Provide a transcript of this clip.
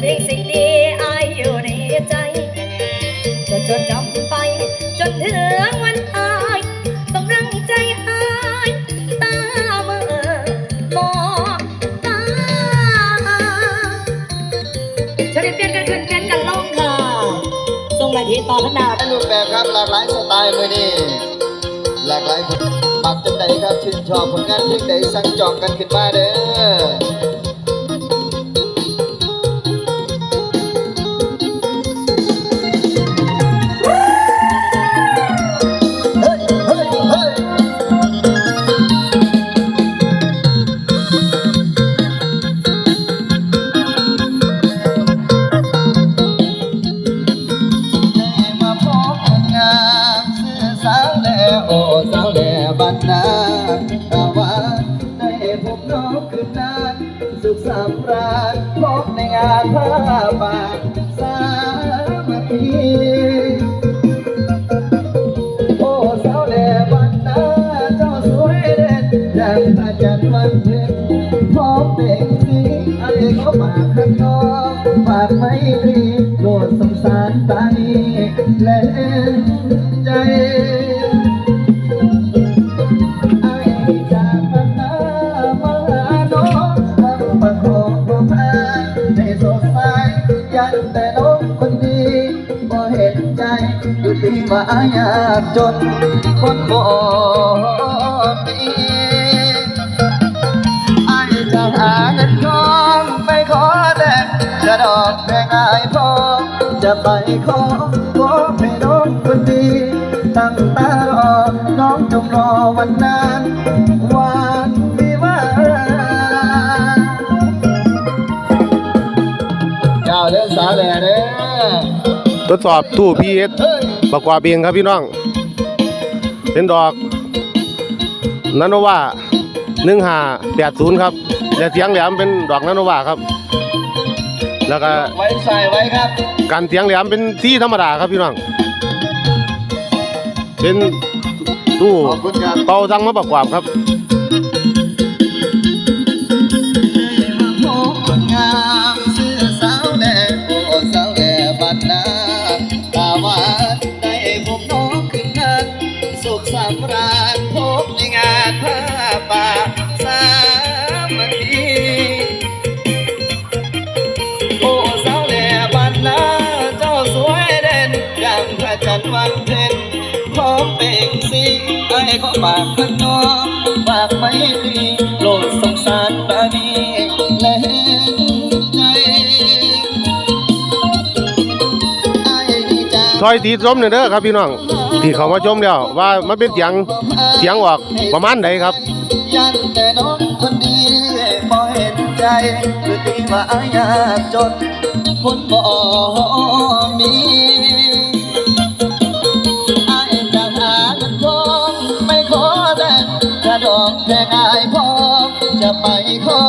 เพลงสิ่งดีอายอยู่ในใจจะจดจำไป จนถึงวันตายกงรังใจอายตาเมื่อมองตาชริเปลี่ยนกันขึ้นเปียนกันลงค่ะทรงไรทีต่อขนาดรูปแบบครับหลากหลายสไตล์มือนี่หลากหลายคนปักจังใดครับชื่นชอบผลงานเพลงใดสั่งจองกันขึ้นมาเด้อ โอ้สาวแลบ้านนาถ้าว่าได้พบน้องคืนนั้นสุขสำราญพบในงานผ้าป่าสามัคคีโอ้สาวแด่บ้านนาเจ้าสวยเด่นดังพระจันทร์วันเพ็ญพร้อมเบ่งสีไอ้เขาฝากข้างนอกฝากไม่รีโปรดสงสารตานีและ อยู่ดีว่าอายากจนคนบ่มีไอ้จะหาเงินทองไปขอแต่จะดอกแพงอายพอจะไปขอขอให้น้องคนดีตั้งตารอน้องจงรอวันนั้นวันวิวาเจ้าเดินสาแหล่เด้อทดสอบตู้ PS เฮ้ย ประกอบเองครับพี่น้อง เป็นดอกนันโนวาหนึ่งห้าแปดศูนย์ครับและเสียงแหลมเป็นดอกนันโนวาครับ แล้วก็ไว้ใส่ไว้ครับการเสียงแหลมเป็นที่ธรรมดาครับพี่น้อง เป็นตู้ขอบคุณครับเป่าตังมาประกอบครับำราญพบในงานผ้าป่าสามัคคีโอ้สาวแหล่บ้านนาเจ้าสวยเด่นอย่างพระจันทร์วันเพ็ญพร้อมเป่งสีไอ้ขอฝากขนมฝากไม่ดีโปรดสงสารตานีและเห็นใจไอ้นี่จซอยตีส้มเนี่ยเด้อครับพี่น้อง ที่เขามาชมแล้วว่ามันเป็นเสียงเสียงออกประมาณไหนครับยันแต่น้องคนดีบ่เห็นใจหรือตีว่าอยากจนคนบ่มีอายจะหาเงินทองไม่ขอแต่กระดอกแพงอายพอจะไปขอ